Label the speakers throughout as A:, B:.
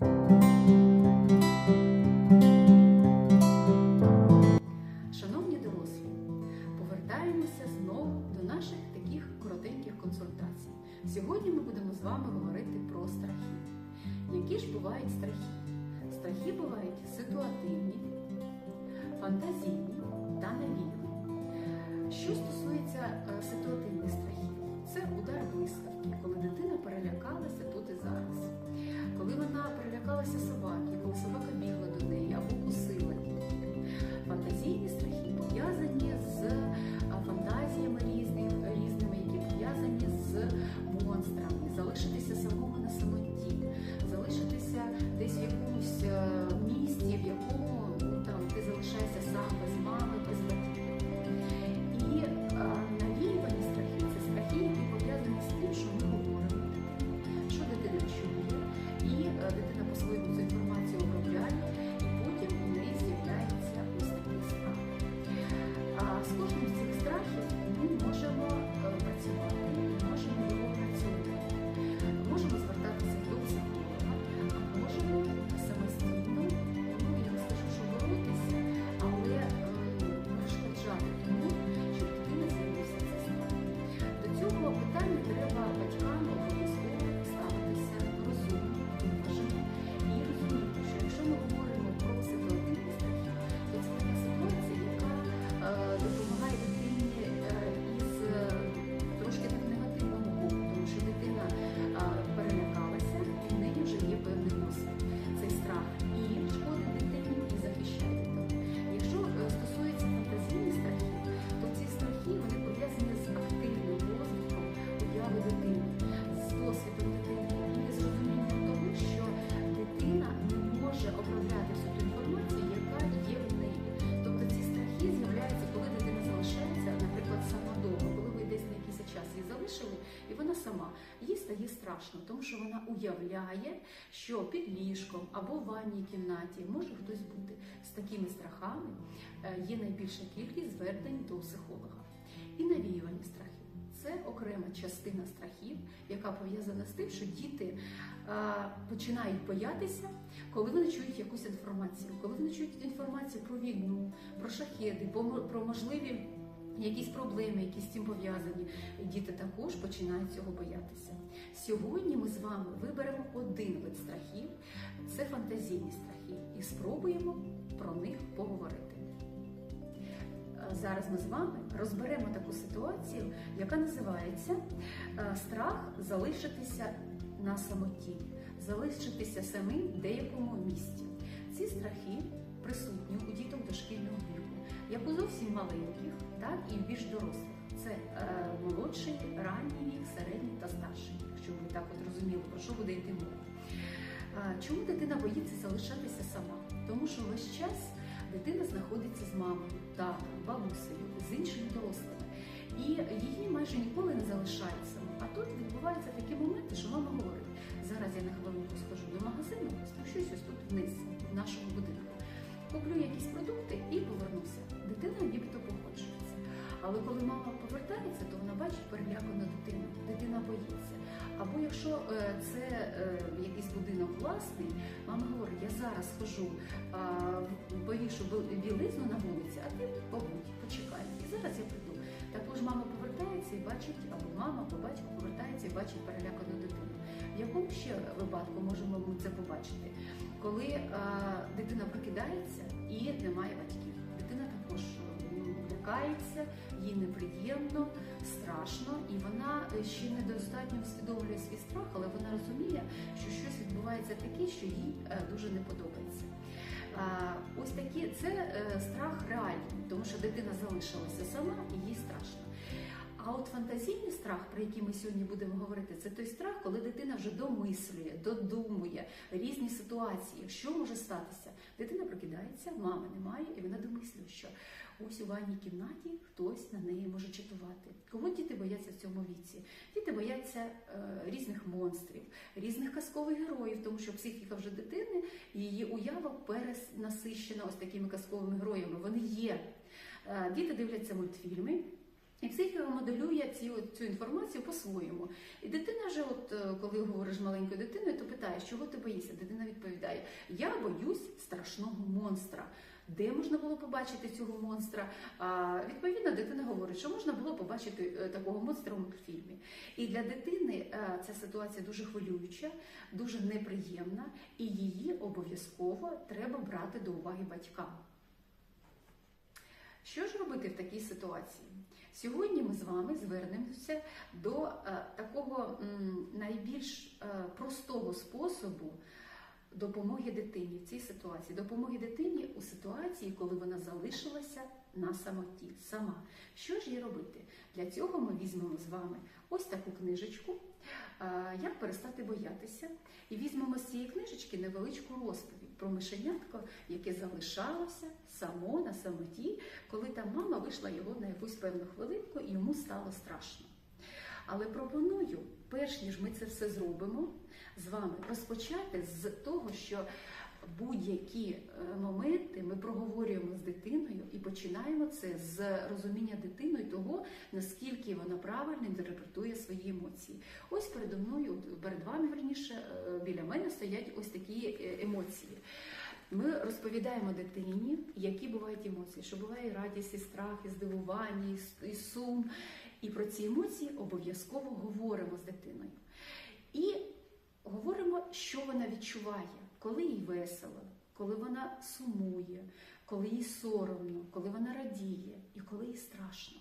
A: Thank you. Перелякалася собаки, коли собака бігла страшно, тому що вона уявляє, що під ліжком або в ванній кімнаті може хтось бути. З такими страхами е, є найбільша кількість звернень до психолога. І навіювані страхи. Це окрема частина страхів, яка пов'язана з тим, що діти е, починають боятися, коли вони чують якусь інформацію, коли вони чують інформацію про війну, про шахеди, про можливі якісь проблеми, які з цим пов'язані. Діти також починають цього боятися. Сьогодні ми з вами виберемо один вид страхів це фантазійні страхи, і спробуємо про них поговорити. Е, Зараз ми з вами розберемо таку ситуацію, яка називається е, страх залишитися на самоті, залишитися самим в деякому місці. Ці страхи присутні у діток дошкільного віку, як у зовсім маленьких, так і більш дорослих. Це е, молодший, ранній вік, середній та старший вік, щоб ви так от розуміли, про що буде йти мова. Е, Чому дитина боїться залишатися сама? Тому що весь час дитина знаходиться з мамою, татом, бабусею, з іншими дорослими. І її майже ніколи не залишають саму. А тут відбуваються такі моменти, що мама говорить: зараз я на хвилинку схожу до магазину, спущусь ось тут вниз, в нашому будинку, куплю якісь продукти і повернуся. Дитина нібито погоджується. Але коли мама повертається, то вона бачить перелякану дитину. Дитина боїться. Або якщо е, це е, якийсь будинок власний, мама говорить, я зараз схожу, повішу білизну на вулиці, а ти побудь, почекай. І зараз я прийду. Також мама повертається і бачить, або мама, або батько повертається і бачить перелякану дитину. В якому ще випадку можемо ми це побачити? Коли а, дитина прокидається і немає батьків. Дитина також ну, лякається, їй неприємно, страшно, і вона е, ще недостатньо усвідомлює свій страх, але вона розуміє, що щось відбувається таке, що їй е, дуже не подобається. Ось такі це е, страх реальний, тому що дитина залишилася сама і їй страшно. А от фантазійний страх, про який ми сьогодні будемо говорити, це той страх, коли дитина вже домислює, додумує різні ситуації, що може статися. Дитина прокидається, мами немає, і вона домислює, що ось у ванній кімнаті хтось на неї може чатувати. Кого діти бояться в цьому віці? Діти бояться е, різних монстрів, різних казкових героїв, тому що психіка вже дитини, її уява перенасищена ось такими казковими героями. Вони є. Е, Діти дивляться мультфільми. І психіка моделює цю, цю інформацію по-своєму. І дитина вже, от е, коли говориш маленькою дитиною, то питаєш, чого ти боїшся? Дитина відповідає. Я боюсь страшного монстра. Де можна було побачити цього монстра? А, відповідно, дитина говорить, що можна було побачити е, такого монстра у мультфільмі. І для дитини е, ця ситуація дуже хвилююча, дуже неприємна, і її обов'язково треба брати до уваги батькам. Що ж робити в такій ситуації? Сьогодні ми з вами звернемося до е, такого найбільш е, простого способу допомоги дитині в цій ситуації. Допомоги дитині у ситуації, коли вона залишилася на самоті сама. Що ж їй робити? Для цього ми візьмемо з вами ось таку книжечку, як перестати боятися, і візьмемо з цієї книжечки невеличку розповідь про мишенятко, яке залишалося само на самоті, коли та мама вийшла його на якусь певну хвилинку, і йому стало страшно. Але пропоную, перш ніж ми це все зробимо, з вами розпочати з того, що будь-які е, моменти ми проговорюємо дитиною і починаємо це з розуміння дитиною того, наскільки вона правильно інтерпретує свої емоції. Ось передо мною, перед вами верніше, е, біля мене стоять ось такі е, емоції. Ми розповідаємо дитині, які бувають емоції, що буває і радість, і страх, і здивування, і сум. І про ці емоції обов'язково говоримо з дитиною. І говоримо, що вона відчуває, коли їй весело, коли вона сумує, коли їй соромно, коли вона радіє і коли їй страшно.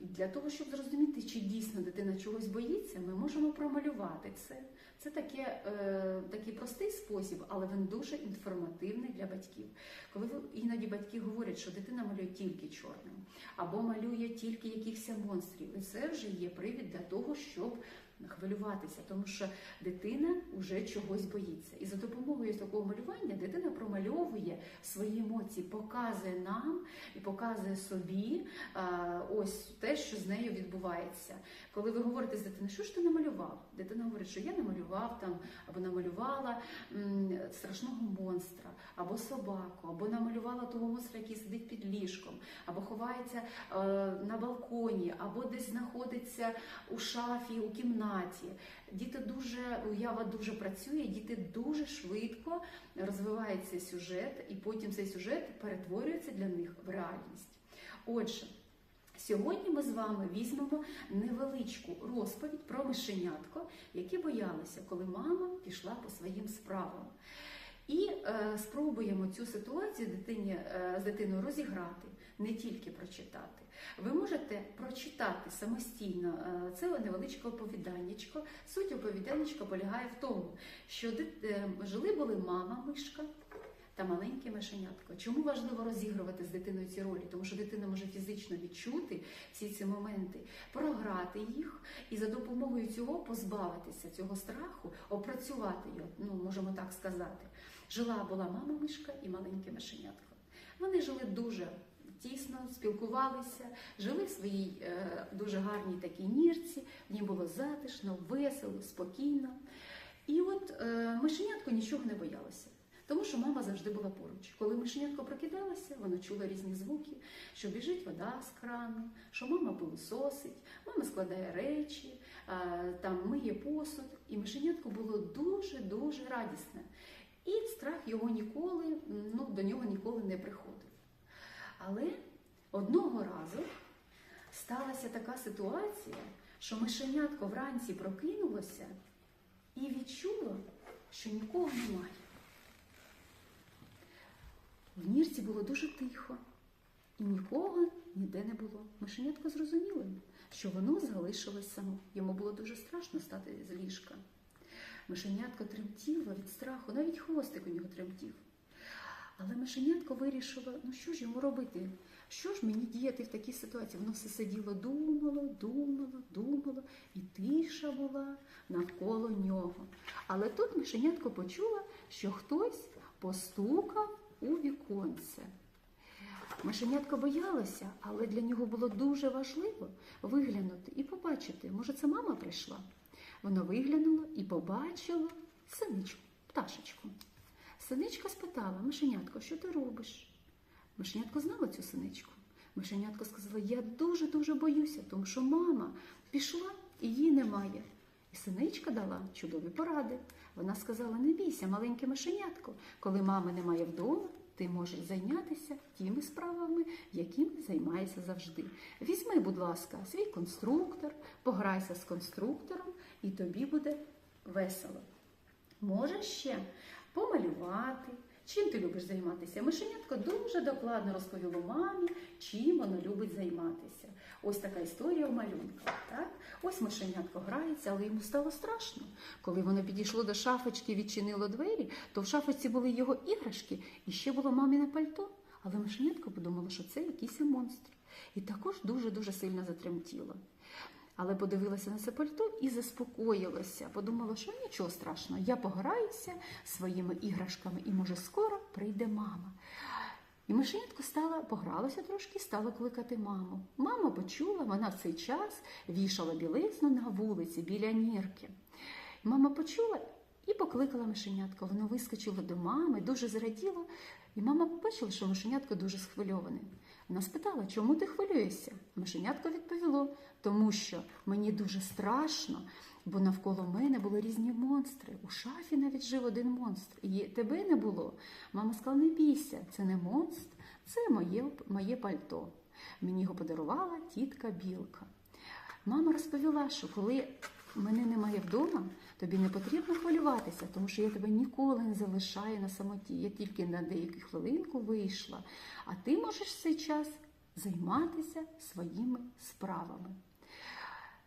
A: Для того, щоб зрозуміти, чи дійсно дитина чогось боїться, ми можемо промалювати це. Це таке, е, такий простий спосіб, але він дуже інформативний для батьків. Коли іноді батьки говорять, що дитина малює тільки чорним, або малює тільки якихось монстрів, і це вже є привід для того, щоб хвилюватися, тому що дитина вже чогось боїться. І за допомогою такого малювання дитина промальовує свої емоції, показує нам і показує собі ось те, що з нею відбувається. Коли ви говорите з дитиною, що ж ти намалював? Дитина говорить, що я намалював там або намалювала страшного монстра, або собаку, або намалювала того монстра, який сидить під ліжком, або ховається е, на балконі, або десь знаходиться у шафі, у кімнаті. Діти дуже уява дуже працює, діти дуже швидко розвивається сюжет, і потім цей сюжет перетворюється для них в реальність. Отже. Сьогодні ми з вами візьмемо невеличку розповідь про мишенятко, які боялися, коли мама пішла по своїм справам. І е, спробуємо цю ситуацію дитині, е, з дитиною розіграти, не тільки прочитати. Ви можете прочитати самостійно е, це невеличке оповіданнячко. Суть оповіданнячка полягає в тому, що дит- е, жили були мама мишка та маленьке мишенятко. Чому важливо розігрувати з дитиною ці ролі? Тому що дитина може фізично відчути всі ці моменти, програти їх і за допомогою цього позбавитися цього страху, опрацювати його, ну можемо так сказати. Жила була мама мишка і маленьке мишенятко. Вони жили дуже тісно, спілкувалися, жили в своїй е, дуже гарній такій нірці, в ній було затишно, весело, спокійно. І от е, мишенятко нічого не боялося. Тому що мама завжди була поруч. Коли мишенятко прокидалася, вона чула різні звуки, що біжить вода з крану, що мама пилососить, мама складає речі, там миє посуд. І мишенятко було дуже-дуже радісне. І страх його ніколи, ну, до нього ніколи не приходив. Але одного разу сталася така ситуація, що мишенятко вранці прокинулося і відчуло, що нікого немає. В нірці було дуже тихо, і нікого ніде не було. Мишенятко зрозуміло, що воно залишилось само. Йому було дуже страшно стати з ліжка. Мишенятко тремтіло від страху, навіть хвостик у нього тремтів. Але мишенятко вирішило, ну що ж йому робити? Що ж мені діяти в такій ситуації? Воно все сиділо, думало, думало, думало, і тиша була навколо нього. Але тут мишенятко почула, що хтось постукав у віконце. Мишенятко боялося, але для нього було дуже важливо виглянути і побачити, може, це мама прийшла. Воно виглянуло і побачило синичку, пташечку. Синичка спитала, Мишенятко, що ти робиш? Мишенятко знала цю синичку. Мишенятко сказала, я дуже-дуже боюся, тому що мама пішла і її немає. І синичка дала чудові поради. Вона сказала: не бійся, маленьке мишенятко, коли мами немає вдома, ти можеш зайнятися тими справами, якими займаєшся завжди. Візьми, будь ласка, свій конструктор, пограйся з конструктором, і тобі буде весело. Можеш ще помалювати. Чим ти любиш займатися? Мишенятко дуже докладно розповіло мамі, чим воно любить займатися. Ось така історія в малюнках. Так? Ось мишенятко грається, але йому стало страшно. Коли воно підійшло до шафочки, відчинило двері, то в шафочці були його іграшки і ще було мамине пальто. Але мишенятко подумало, що це якийсь монстр. І також дуже-дуже сильно затремтіло. Але подивилася на це пальто і заспокоїлася. Подумала, що нічого страшного, я пограюся своїми іграшками, і може скоро прийде мама. І мишенятко стала, погралася трошки, стала кликати маму. Мама почула, вона в цей час вішала білизну на вулиці біля нірки. Мама почула і покликала мишенятко. Воно вискочило до мами, дуже зраділо. І мама побачила, що мишенятко дуже схвильоване. Вона спитала, чому ти хвилюєшся? Мишенятко відповіло, тому що мені дуже страшно, бо навколо мене були різні монстри. У шафі навіть жив один монстр, і тебе не було. Мама сказала, не бійся, це не монстр, це моє, моє пальто. Мені його подарувала тітка Білка. Мама розповіла, що коли мене немає вдома, тобі не потрібно хвилюватися, тому що я тебе ніколи не залишаю на самоті. Я тільки на деяку хвилинку вийшла, а ти можеш цей час займатися своїми справами.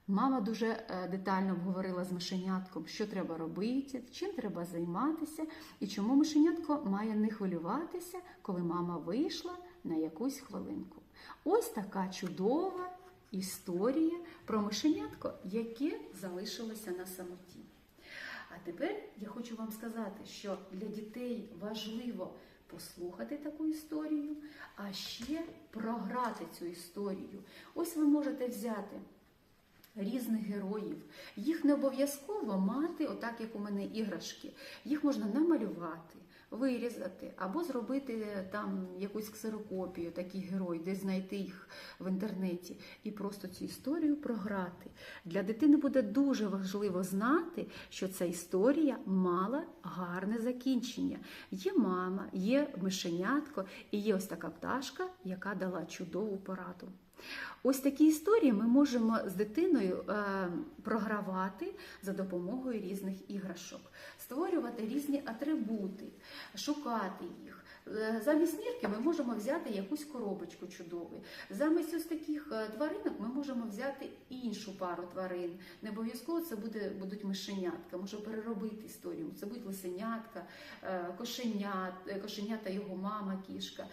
A: Мама дуже е, детально обговорила з мишенятком, що треба робити, чим треба займатися, і чому мишенятко має не хвилюватися, коли мама вийшла на якусь хвилинку. Ось така чудова історія про мишенятко, яке залишилося на самоті. А тепер я хочу вам сказати, що для дітей важливо послухати таку історію, а ще програти цю історію. Ось ви можете взяти різних героїв. Їх не обов'язково мати, отак як у мене іграшки. Їх можна намалювати, вирізати або зробити там якусь ксерокопію таких героїв, десь знайти їх в інтернеті і просто цю історію програти. Для дитини буде дуже важливо знати, що ця історія мала гарне закінчення. Є мама, є мишенятко і є ось така пташка, яка дала чудову пораду. Ось такі історії ми можемо з дитиною е, програвати за допомогою різних іграшок, створювати різні атрибути, шукати їх. Е, Замість нірки ми можемо взяти якусь коробочку чудову. Замість ось таких е, тваринок ми можемо взяти іншу пару тварин. Не обов'язково це буде, будуть мишенятка, може переробити історію. Це будуть лисенятка, е, кошенят, кошенята його мама, кішка,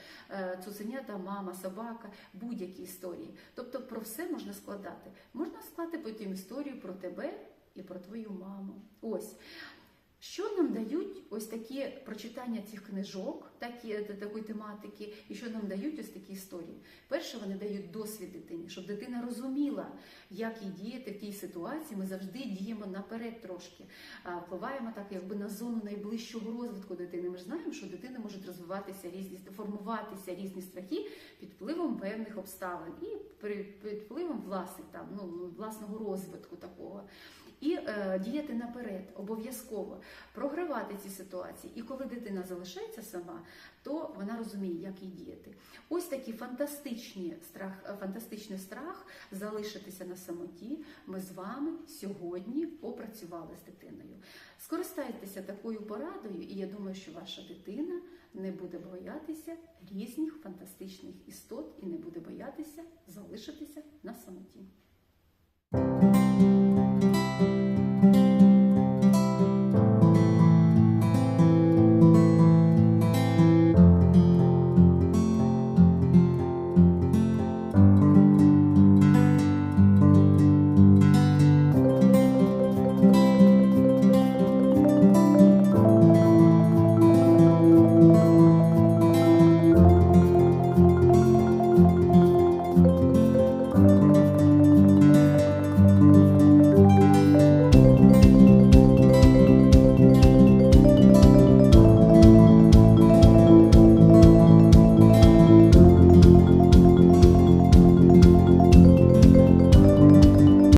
A: цуценята, мама, собака, будь-які історії. Тобто про все можна складати. Можна складати потім історію про тебе і про твою маму. Ось. Що нам дають ось такі прочитання цих книжок, такі, такої тематики, і що нам дають ось такі історії? Перше, вони дають досвід дитині, щоб дитина розуміла, як їй діяти в тій ситуації. Ми завжди діємо наперед трошки, впливаємо так, якби на зону найближчого розвитку дитини. Ми ж знаємо, що дитини можуть розвиватися різні, формуватися різні страхи під впливом певних обставин і під впливом власних там ну власного розвитку такого і е, діяти наперед, обов'язково програвати ці ситуації. І коли дитина залишається сама, то вона розуміє, як їй діяти. Ось такий фантастичний страх, е, фантастичний страх залишитися на самоті. Ми з вами сьогодні попрацювали з дитиною. Скористайтеся такою порадою, і я думаю, що ваша дитина не буде боятися різних фантастичних істот і не буде боятися залишитися на самоті.